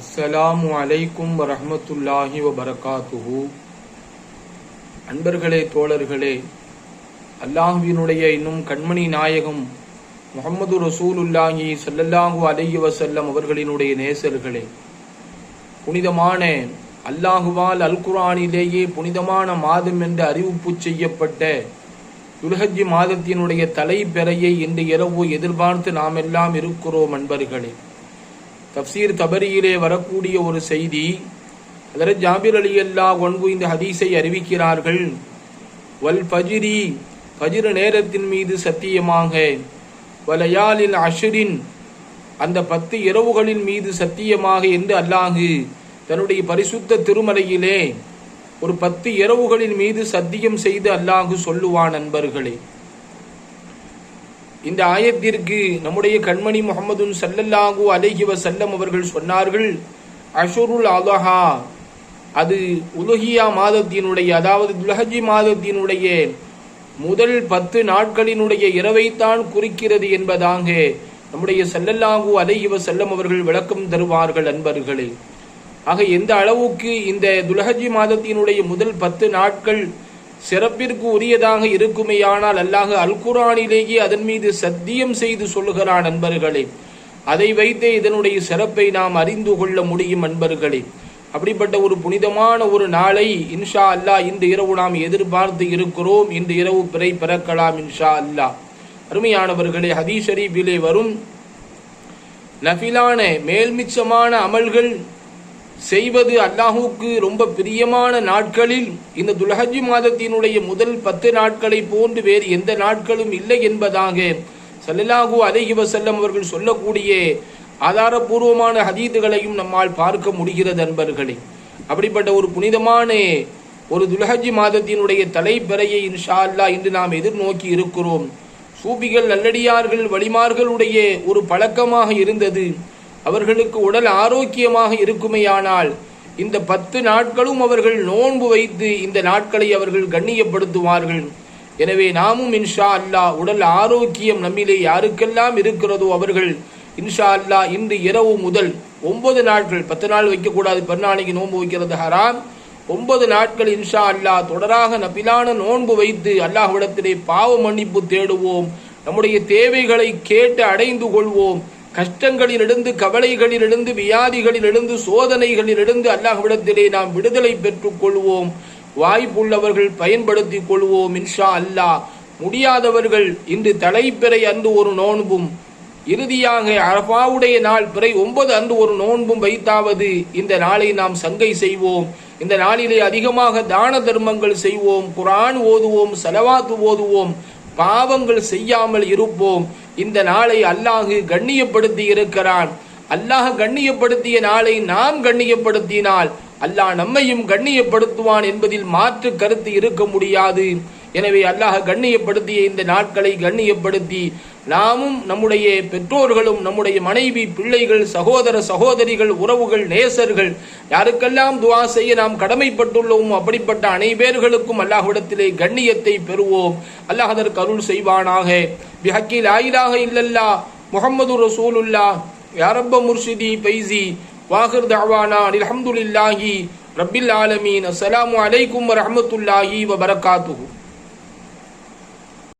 அஸ்ஸலாமு அலைக்கும் வரமத்துல்லாஹி வபரகாத்துஹு. அன்பர்களே தோழர்களே அல்லாஹுவினுடைய இன்னும் கண்மணி நாயகம் முகமது ரசூலுல்லாஹி சல்லல்லாஹு அலைஹி வசல்லம் அவர்களினுடைய நேசர்களே புனிதமான அல்லாஹுவால் அல் குரானிலேயே புனிதமான மாதம் என்று அறிவிப்பு செய்யப்பட்ட துல்ஹஜ்ஜி மாதத்தினுடைய தலைப்பெறையை இன்று இரவு எதிர்பார்த்து நாம் எல்லாம் இருக்கிறோம் அன்பர்களே. தப்சீர் தபரியிலே வரக்கூடிய ஒரு செய்தி அதில் ஜாபிர் அலி அல்லா ஒன்பு இந்த ஹதீஸை அறிவிக்கிறார்கள். வல் பஜிரி பஜிர நேரத்தின் மீது சத்தியமாக வலயாலின் அஷரின் அந்த பத்து இரவுகளின் மீது சத்தியமாக என்று அல்லாஹு தன்னுடைய பரிசுத்த திருமலையிலே ஒரு பத்து இரவுகளின் மீது சத்தியம் செய்து அல்லாஹு சொல்லுவான் நண்பர்களே. இந்த ஆயத்திற்கு நம்முடைய கண்மணி முகமதுன் சல்லல்லாஹு அலைஹி செல்லம் அவர்கள் சொன்னார்கள் அஷுருல் அலஹா அது உலகியா மாதத்தினுடைய அதாவது துலஹஜி மாதத்தினுடைய முதல் பத்து நாட்களினுடைய இரவைத்தான் குறிக்கிறது என்பதாக நம்முடைய சல்லல்லாஹு அலைஹி செல்லம் அவர்கள் விளக்கம் தருவார்கள் அன்பர்களே. ஆக எந்த அளவுக்கு இந்த துலஹஜி மாதத்தினுடைய முதல் பத்து நாட்கள் சிறப்பிற்கு உரியதாக இருக்குமேயானால் அல்லாஹ் அல் குரானிலேயே அதன் மீது சத்தியம் செய்து சொல்லுகிறான் அன்பர்களே அதை வைத்தே இதனுடைய சிறப்பை நாம் அறிந்து கொள்ள முடியும் அன்பர்களே அப்படிப்பட்ட ஒரு புனிதமான ஒரு நாளை இன்ஷா அல்லாஹ் இந்த இரவு நாம் எதிர்பார்த்து இருக்கிறோம் இந்த இரவு பிறை பிறக்கலாம் இன்ஷா அல்லாஹ். அருமையானவர்களே ஹதீஷரீபிலே வரும் நஃபிலான மேல்மிச்சமான அமல்கள் செய்வது அல்லாஹுக்கு ரொம்ப பிரியமான நாட்களில் இந்த துலஹஜி மாதத்தினுடைய முதல் பத்து நாட்களை போன்று வேறு எந்த நாட்களும் இல்லை என்பதாக சல்லல்லாஹு அலைஹி செல்லம் அவர்கள் சொல்லக்கூடிய ஆதாரபூர்வமான ஹதீதுகளையும் நம்மால் பார்க்க முடிகிறது அன்பர்களே. அப்படிப்பட்ட ஒரு புனிதமான ஒரு துலஹஜி மாதத்தினுடைய தலைப்பறையை இன்ஷா அல்லா இன்று நாம் எதிர்நோக்கி இருக்கிறோம். சூபிகள் நல்லடியார்கள் வழிமார்களுடைய ஒரு பழக்கமாக இருந்தது. அவர்களுக்கு உடல் ஆரோக்கியமாக இருக்குமேயானால் இந்த பத்து நாட்களும் அவர்கள் நோன்பு வைத்து இந்த நாட்களை அவர்கள் கண்ணியப்படுத்துவார்கள். எனவே நாமும் இன்ஷா அல்லாஹ் உடல் ஆரோக்கியம் நம்மிலே யாருக்கெல்லாம் இருக்கிறதோ அவர்கள் இன்ஷா அல்லாஹ் இன்று இரவு முதல் ஒன்பது நாட்கள் பத்து நாள் வைக்கக்கூடாது பெருநாளைக்கு நோன்பு வைக்கிறது ஹராம். ஒன்பது நாட்கள் இன்ஷா அல்லாஹ் தொடராக நபிலான நோன்பு வைத்து அல்லாஹ்விடத்திலே பாவ மன்னிப்பு தேடுவோம். நம்முடைய தேவைகளை கேட்டு அடைந்து கொள்வோம். கஷ்டங்களிலிருந்து கவலைகளிலிருந்து வியாதிகளிலிருந்து சோதனைகளிலிருந்து அல்லாஹ்விடத்திலே நாம் விடுதலை பெற்றுக் கொள்வோம் வாய்ப்புள்ளவர்கள் பயன்படுத்திக் கொள்வோம் இன்ஷா அல்லாஹ் முடியாதவர்கள் இன்று தலைப்பிறை அன்று ஒரு நோன்பும் இறுதியாக அரபாவுடைய நாள் பிறை ஒன்பது அன்று ஒரு நோன்பும் வைத்தாவது. இந்த நாளை நாம் சங்கை செய்வோம். இந்த நாளிலே அதிகமாக தான தர்மங்கள் செய்வோம். குரான் ஓதுவோம் செலவாத்து ஓதுவோம். பாவங்கள் செய்யாமல் இருப்போம். இந்த நாளை அல்லாஹு கண்ணியப்படுத்தி இருக்கிறான். அல்லாஹ் கண்ணியப்படுத்திய நாளை நாம் கண்ணியப்படுத்தினால் அல்லாஹ் நம்மையும் கண்ணியப்படுத்துவான் என்பதில் மாற்று கருத்து இருக்க முடியாது. எனவே அல்லாஹ் கண்ணியப்படுத்திய இந்த நாட்களை கண்ணியப்படுத்தி நாமும் நம்முடைய பெற்றோர்களும் நம்முடைய மனைவி பிள்ளைகள் சகோதர சகோதரிகள் உறவுகள் நேசர்கள் யாருக்கெல்லாம் துவா செய்ய நாம் கடமைப்பட்டுள்ளோம் அப்படிப்பட்ட அனைவர்களுக்கும் அல்லாஹ்விடத்திலே கண்ணியத்தை பெறுவோம். அல்லாஹ் அதற்கு அருள் செய்வானாக. பிஹக்கில் ஆயிலாக இல்லல்லா முகமது ரசூலுல்லா யாரப்ப முர்ஷிதி பைசி வாஹிர் தவானா அல்ஹம்துலில்லாஹி ரபில் ஆலமீன். அஸ்லாம் அலைக்கும் வரஹ்மத்துல்லாஹி வபரகாத்துஹு.